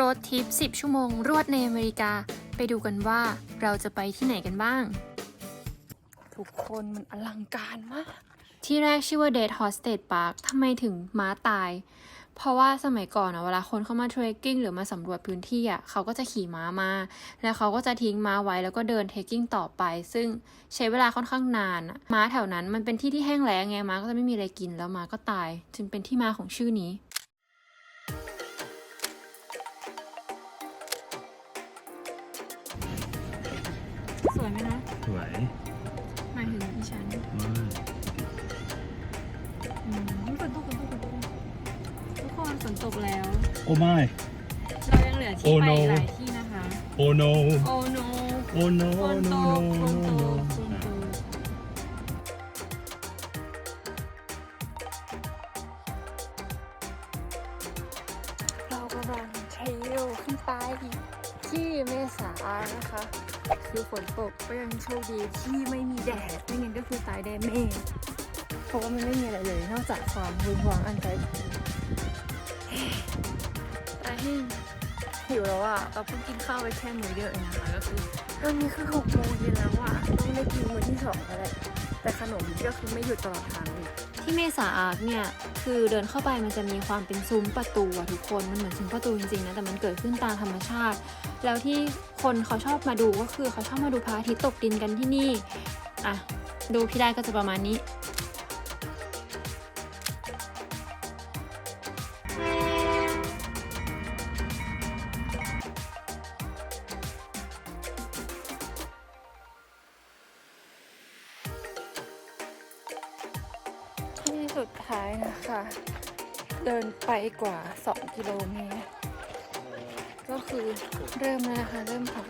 รถทริป 10 ชั่วโมง รวดในอเมริกา ไปดูกันว่าเราจะไปที่ไหนกันบ้าง ทุกคนมันอลังการมาก ที่แรกชื่อว่า Dead Hostage Park ทำไมถึงม้าตาย เพราะว่าสมัยก่อนอะเวลาคนเข้ามาเทรคกิ้งหรือมาสำรวจพื้นที่อะเขาก็จะขี่ม้ามา แล้วเขาก็จะทิ้งม้าไว้แล้วก็เดินเทรคกิ้งต่อไป ซึ่งใช้เวลาค่อนข้างนานอะม้าแถวนั้นมันเป็นที่ที่แห้งแล้งไงม้าก็จะไม่มีอะไรกินแล้วม้าก็ตาย จึงเป็นที่มาของชื่อนี้ ตกแล้ว โอ้ไม่ เรายังเหลือที่ Oh ไป no หลายที่นะคะ โอ้ no โอ้โนโอ้ no ฝนต no ก no ฝน no ต no กฝนตกเรากำลังเทรลขึ้นไปที่เมษานะคะ คือฝนตกก็ยังโชคดีที่ไม่มีแดดไม่งั้นก็คือตายแดดเมฆเพราะว่ามันไม่มีอะไรเลย นอกจากความรุนวางอันใจแต่หิวแล้วอะเราเพิ่งกินข้าวไปแค่มื้อเดียวเองนะคะก็คือตอนนี้คือหกโมงเย็นแล้วอะต้องได้กินมื้อที่สองแล้วแหละแต่ขนมก็คือไม่หยุดตลอดทางเลยที่เมษาอาร์เนี่ยคือเดินเข้าไปมันจะมีความเป็นซุ้มประตูอะทุกคนมันเหมือนซุ้มประตูจริงๆนะแต่มันเกิดขึ้นตามธรรมชาติ แล้วที่คนเขาชอบมาดูก็คือเขาชอบมาดูพระอาทิตย์ตกดินกันที่นี่อะดูที่ได้ก็จะประมาณนี้ ท้ายนะคะ เดินไปกว่า 2 กิโลเมตร ก็คือเริ่มแล้วนะคะ เริ่มขับ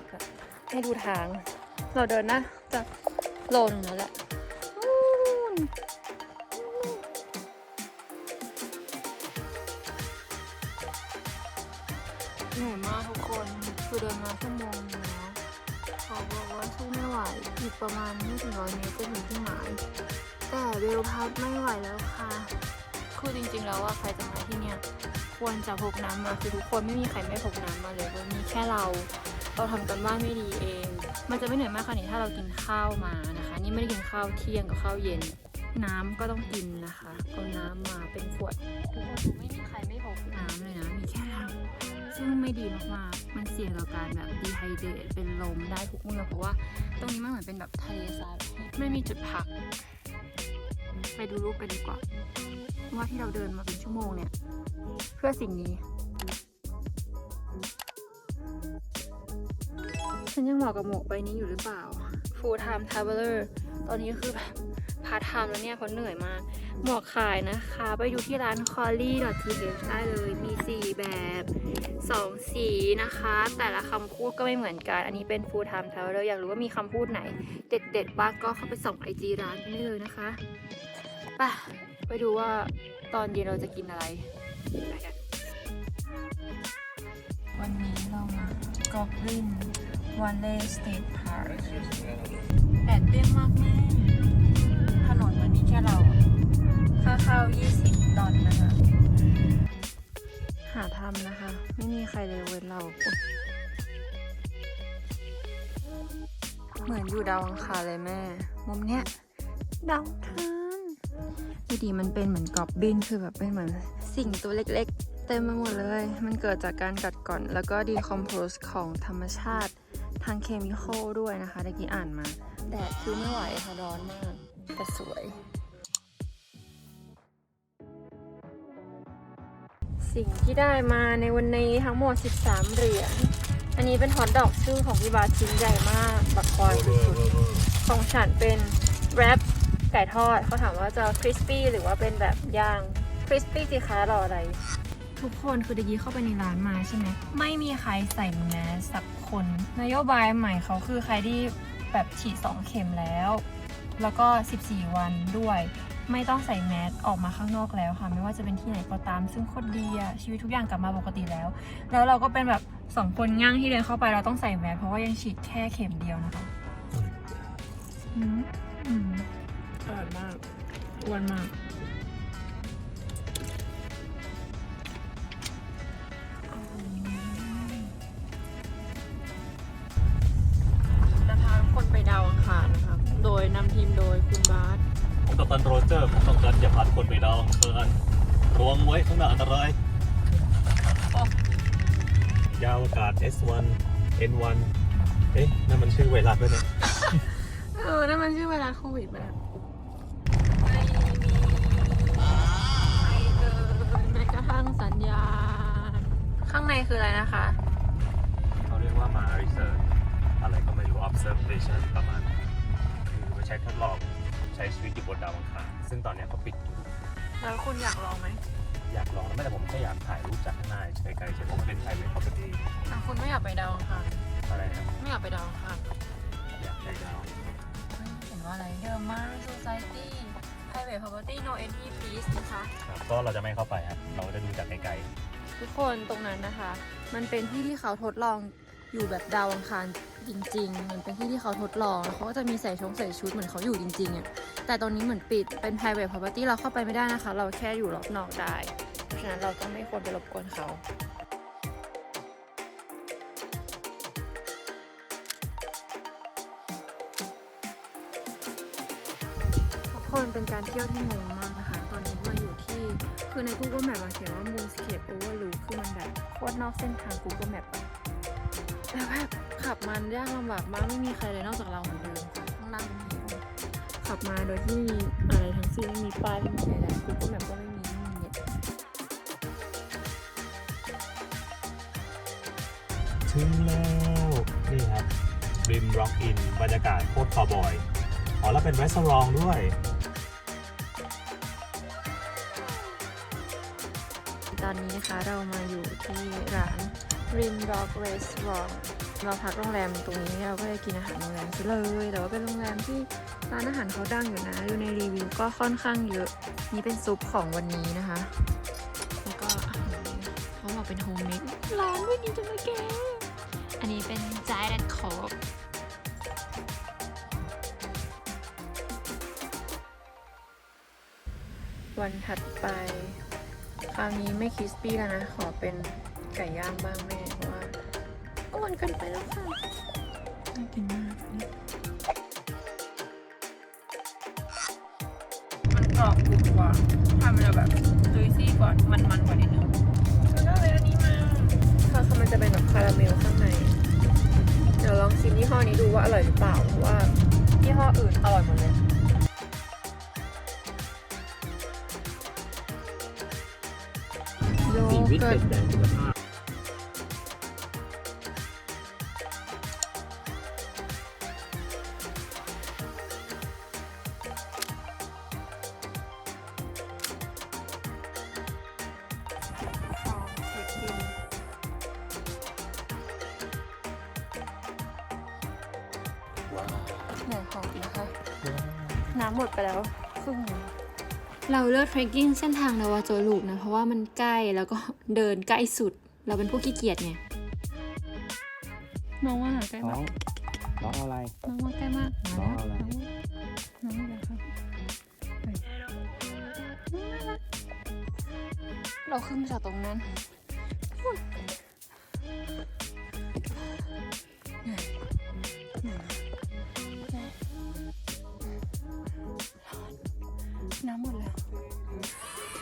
ให้ดูทาง เราเดินนะจากโลนึงแล้วแหละเหนื่อยมากทุกคนคือเดินมาชั่วโมงนึงแล้วเขาบอกว่าสู้ไม่ไหวอีกประมาณไม่ถึงร้อยเมตรจะถึงที่หมาย แต่เบลพัดไม่ไหวแล้วค่ะ คือจริงๆแล้วว่าใครจะมาที่เนี่ยควรจะพกน้ำมาคือทุกคนไม่มีใครไม่พกน้ำมาเลยมันมีแค่เราเราทำกันบ้านไม่ดีเอง มันจะไม่เหนื่อยมากขนาดนี้ถ้าเรากินข้าวมานะคะ นี่ไม่ได้กินข้าวเที่ยงกับข้าวเย็น น้ำก็ต้องกินนะคะเอาน้ำมาเป็นขวดทุกคนไม่มีใครไม่พกน้ำเลยนะมีแค่เราซึ่งไม่ดีมากๆมันเสี่ยงต่อการแบบดีไฮเดรตเป็นลมได้ทุกเมื่อเพราะว่าตรงนี้มันเหมือนเป็นแบบทะเลทรายไม่มีจุดพัก ไปดูรูปกันดีกว่า ว่าที่เราเดินมาเป็นชั่วโมงเนี่ย เพื่อสิ่งนี้ ฉันยังเหมาะกับหมวกใบนี้อยู่หรือเปล่า full time traveler ตอนนี้คือแบบพาร์ทไทม์แล้วเนี่ยเพราะเหนื่อยมาก หมวกขายนะคะ ไปดูที่ร้าน c o l l y t h ได้เลยมี4 แบบ 2 สีนะคะ แต่ละคำพูดก็ไม่เหมือนกัน อันนี้เป็น full time traveler อยากรู้ว่ามีคำพูดไหน เด็ดๆบ้างก็เข้าไปส่องไอจีร้านได้เลยนะคะไปไปดูว่าตอนเย็นเราจะกินอะไรไปกันวันนี้เรามากอบลินวันเล่สเตทพาร์คแดดเปรี้ยงมากแม่ถนนมันมีแค่เราอะค่าเข้า 20 ดอลนะคะำนะคะ ไม่มีใครเลยเว้นเรา เหมือนอยู่ดาวอังคารเลยแม่ มุมเนี้ยดาวคารดูดีมันเป็นเหมือนกอบบินคือแบบเป็นเหมือนสิ่งตัวเล็กๆ เต็มไปหมดเลย มันเกิดจากการกัดก่อน แล้วก็ดีคอมโพสของธรรมชาติทางเคมีคอลด้วยนะคะตะกี้อ่านมา แดดคือไม่ไหวค่ะร้อนมากแต่สวย สิ่งที่ได้มาในวันนี้ทั้งหมด 13 เหรียญ อันนี้เป็นฮอตดอกชื่อของพี่บาสชิ้นใหญ่มากบักคอยสุดๆของฉันเป็นแรปไก่ทอดเขาถามว่าจะคริสปี้หรือว่าเป็นแบบย่างคริสปี้สิคะรออะไร ทุกคนคือตะกี้เข้าไปในร้านมาใช่ไหมไม่มีใครใส่แมสสักคน นโยบายใหม่เขาคือใครที่แบบฉีด 2 เข็มแล้ว แล้วก็ 14 วันด้วย ไม่ต้องใส่แมสออกมาข้างนอกแล้วค่ะ ไม่ว่าจะเป็นที่ไหนก็ตาม ซึ่งโคตรดีอะชีวิตทุกอย่างกลับมาปกติแล้ว แล้วเราก็เป็นแบบสองคนง่างที่เดินเข้าไปเราต้องใส่แมสเพราะว่ายังฉีดแค่เข็มเดียวนะคะอืมอืมอร่อยมากอ้วนมากจะพาทุกคนไปดาวอังคารนะคะ โดยนำทีมโดยคุณบาส ผมกับตันโรเจอร์ผมต้องการจะพาทุกคนไปดาวอังคารระวังไว้ข้างหน้าอันตราย ยาวอากาศ S1 N1 เอ๊ะนั่นมันชื่อไวรัสด้วยเนี่ย เออ นั่นมันชื่อไวรัสโควิดไปแล้วไม่มีไม่เกินแม้กระทั่งสัญญาณ ข้างในคืออะไรนะคะ เขาเรียกว่ามา research อะไรก็ไม่รู้ observation ประมาณนั้นคือไปใช้ทดลอง ใช้ชีวิตอยู่บนดาวอังคารซึ่งตอนเนี้ยเขาปิดอยู่แล้วคุณอยากลองไหมอยากลองนะแต่ผมแค่อยากถ่ายรูปจากข้างหน้าเฉยๆไกลๆเฉยๆเพราะมันเป็น private property อะคุณไม่อยากไปดาวอังคารอะไรนะไม่อยากไปดาวอังคารอยากไปดาวเห็นว่าอะไรเดิมมาก society private property no entry please นะคะ ครับก็เราจะไม่เข้าไปครับเราจะดูจากไกลทุกคนตรงนั้นนะคะ มันเป็นที่ที่เขาทดลองอยู่แบบดาวอังคาร จริง ๆ มันเป็นที่ที่เขาทดลองแล้วเขาก็จะมีใส่ชงใส่ชุดเหมือนเขาอยู่จริงๆอะ่ะแต่ตรงนี้เหมือนปิดเป็น private property เราเข้าไปไม่ได้นะคะ เราแค่อยู่รอบนอกได้ เพราะฉะนั้นเราก็ไม่ควรไปรบกวนเขาทุกคนเป็นการเที่ยวที่งงมากนะคะ ตอนนี้มาอยู่ที่ คือใน Google Map มันเขียนว่า Moonscape Overlook คือมันแบบโคตรนอกเส้นทาง Google Map อะ แล้วแบบขับมันยากลำบากมากไม่มีใครเลยนอกจากเราเหมือนเดิมค่ะข้างล่างขับมาโดยที่ไม่มีอะไรทั้งสิ้นไม่มีป้ายไม่มีอะไร Google Map ก็ไม่มีไม่มีเน็ตๆถึงแล้วนี่ครับริม Rock In บรรยากาศโคตรคาวบอยอ๋อแล้วเป็นรีสอร์ทด้วย ตอนนี้นะคะเรามาอยู่ที่ร้าน Rim Rock Restaurant เราพักโรงแรมตรงนี้เราก็เลยกินอาหารโรงแรมซะเลย แต่ว่าเป็นโรงแรมที่ร้านอาหารเขาดังอยู่นะดูในรีวิวก็ค่อนข้างเยอะ นี่เป็นซุปของวันนี้นะคะ แล้วก็เขาบอกเป็นโฮมเมดร้านด้วยดีจังเลยแก อันนี้เป็นจายแดดคอร์วันถัดไป คราวนี้ไม่คริสปี้แล้วนะ ขอเป็น ไก่ย่างบ้างแม่เพราะว่าอ้วนเกันไปแล้วค่ะน่ากินมากนี่มันกรอบกรุบกว่าทำมันจะแบบจุยซี่กว่ามันมันกว่านิดนึงแล้วก็เลยอันนี้มาค่ะคือมันจะเป็นแบบคาราเมลข้างใน เดี๋ยวลองชิมยี่ห้อนี้ดูว่าอร่อยหรือเปล่าเพราะว่ายี่ห้ออื่นอร่อยหมดเลยโยเกิร์ตำหมดไปแล้วครึ่งหนึ่งเราเลือกเทรคกิ้งเส้นทางนาวาโจลูปนะ เพราะว่ามันใกล้แล้วก็เดินใกล้สุด เราเป็นผู้ขี้เกียจไงน้องว่าใกล้น้มาอกงน้องเอาอะไร น้องว่าใกล้มากมาน้องเอาอะไร น้องว่าอะไรครับไปน้องน่ารักเราขึ้นมาจากตรงนั้น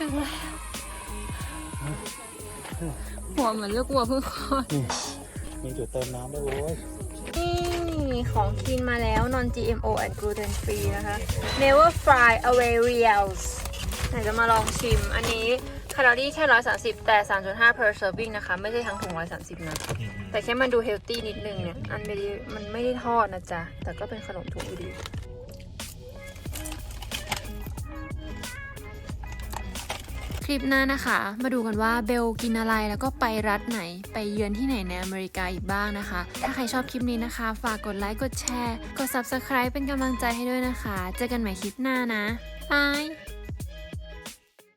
ถึงแล้วหัวเหมือนลูกวัวเพิ่งคลอดมีจุดเติมน้ำด้วยโว้ยนี่ของกินมาแล้ว non GMO and gluten free นะคะ never fry away reals ไหนจะมาลองชิม อันนี้แคลอรี่แค่ 130 แต่ 3.5 per serving นะคะ ไม่ใช่ทั้งถุง130 นะ แต่แค่มันดูเฮลตี้นิดนึงเนี่ย อันไม่ได้มันไม่ได้ทอดนะจ๊ะ แต่ก็เป็นขนมถุงอยู่ดี คลิปหน้านะคะ มาดูกันว่าเบลกินอะไรแล้วก็ไปรัฐไหน ไปเยือนที่ไหนในอเมริกาอีกบ้างนะคะ ถ้าใครชอบคลิปนี้นะคะ ฝากกดไลค์กดแชร์ กด Subscribe เป็นกำลังใจให้ด้วยนะคะ เจอกันใหม่คลิปหน้านะบาย